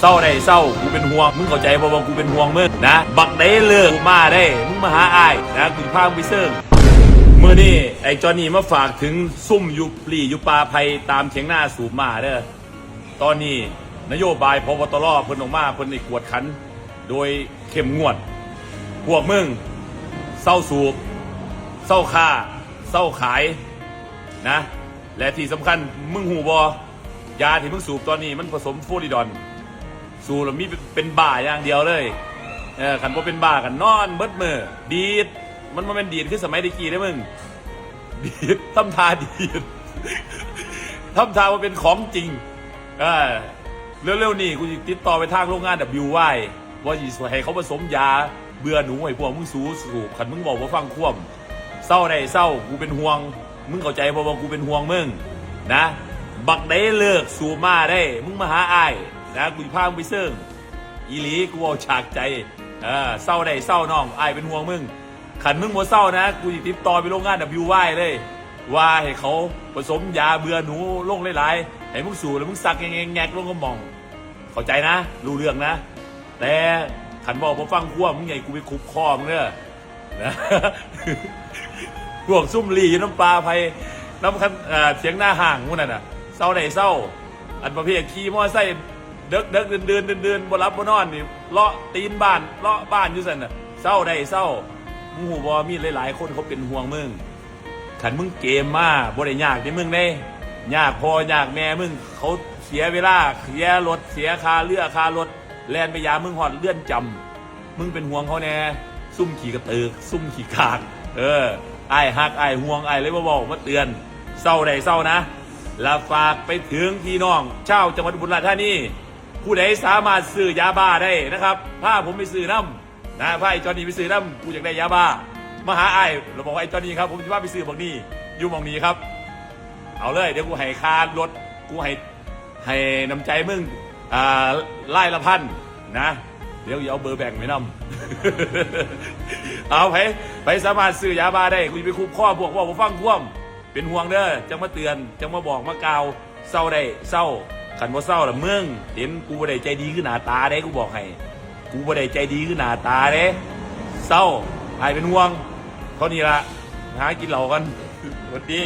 เศร้าได้เศร้ากูเป็นห่วงมึงเข้าใจบ่ว่ากูเป็นห่วงมึงนะ บักได้เลิกกูมาได้มึงมาหาอ้ายนะกูพามึงไปเซิงมื่อนี้ไอ้จอนี่มาฝากถึงซุ่มอยุปลีอยุปลาภัยตามเถียงหน้าสูบมาเด้อตอนนี้นโยบายพบตรเพิ่นออกมาเพิ่นได้กวดขัน โดยเข้มงวด พวกมึงเศร้าสูบเศร้าฆ่าเศร้าขายนะ และที่สำคัญมึงหูบอยาที่มึงสูบตอนนี้มันผสมฟูริดอน สูบแล้วมีเป็นบ้าอย่างเดียวเลยเออขันพอเป็นบ้ากันนอนเบิดมือดีด มันมันเป็นดีดคือสมัยตะกี้ได้มึง ดีดทำทาดีดทำทาว่าเป็นของจริงเออเร็วๆนี่กูติดต่อไปทางโรงงาน WY ว่าสิสวยให้เขาผสมยาเบื่อหนูไอ้พวกมึงสูสูบขันมึงบอกว่าฟังคว่ำเศร้าได้เศร้ากูเป็นห่วง มึงเข้าใจเพราะว่ากูเป็นห่วงมึงนะ บักได้เลิกสูบมาได้ มึงมาหาไอ้ นะกูสิพามึงไปเซิงอีหลีกูเอาฉากใจเออเศร้าได้เศร้าน้องอายเป็นห่วงมึงขันมึงมัวเศร้านะ กูจะติดต่อไปโรงงาน WY เลย ว่าให้เขาผสมยาเบื่อหนูลงหลายๆให้มึงสูบแล้วมึงสักแงงแงกลงก็มอง เข้าใจนะ รู้เรื่องนะ แต่ขันบอกพอฟังขั้วมึงไงกูไปคุบคอมึงเด้อนะพวกซุ่มลีน้ำปลาไพน้ำคันเออเสียงหน้าห่างพวกนั้นน่ะเศร้าไหนเศร้า อันประเภทขี่มอไซค์ เด็กเด็กเดินเดินเดินเดินบรับบ่นอนนี่เลาะตีนบ้านเลาะบ้านอยู่สันน่ะเศร้าได้เศร้ามึงหูบอมีหลายๆ คนเขาเป็นห่วงมึงขันมึงเกมมาบ่ได้ยากที่มึงได้ยากพอยากแม่มึงเขาเสียเวลาเสียรถเสียค่าเรือค่ารถแลนไปยามึงหอดเลื่อนจำมึงเป็นห่วงเขาแน่ซุ่มขี่กระตือกซุ่มขี่ขากเออไอ้หักไอ้ห่วงไอ้เลยมาบอกมาเตือนเศร้าได้เศร้านะและฝากไปถึงพี่น้องชาวจังหวัดอุบลราชธานี ผู้ใดสามารถซื้อยาบ้าได้นะครับพาผมไปซื้อน้ำนะพาไอ้จอนี่ไปซื้อน้ำกูอยากได้ยาบ้ามาหาไอ้เราบอกว่าไอ้จอนี่ครับผมจะพาไปซื้อบอกนี่อยู่หมองนี้ครับ เอาเลยเดี๋ยวกูให้คารรถกูให้ให้น้ำใจมึงอ่าไล่ละพันนะเดี๋ยวอย่าเอาเบอร์แบ่งไว้ำเอาไปไปสามารถซื้อยาบ้าได้กูจะไปคุบข้อพวกว่าผมฟังท่วม เป็นห่วงเด้อจังมาเตือนจังมาบอกมากาวเศร้าได้เศร้า ขันว่าเศร้าละเมืองเห็นกูบ่ได้ใจดีขึ้นหน้าตาเด้กูบอกให้ กูบ่ได้ใจดีขึ้นหน้าตาเด้เศร้าไอ้เป็นห่วงเท่านี้ละหากินเหล่ากันสวัสดี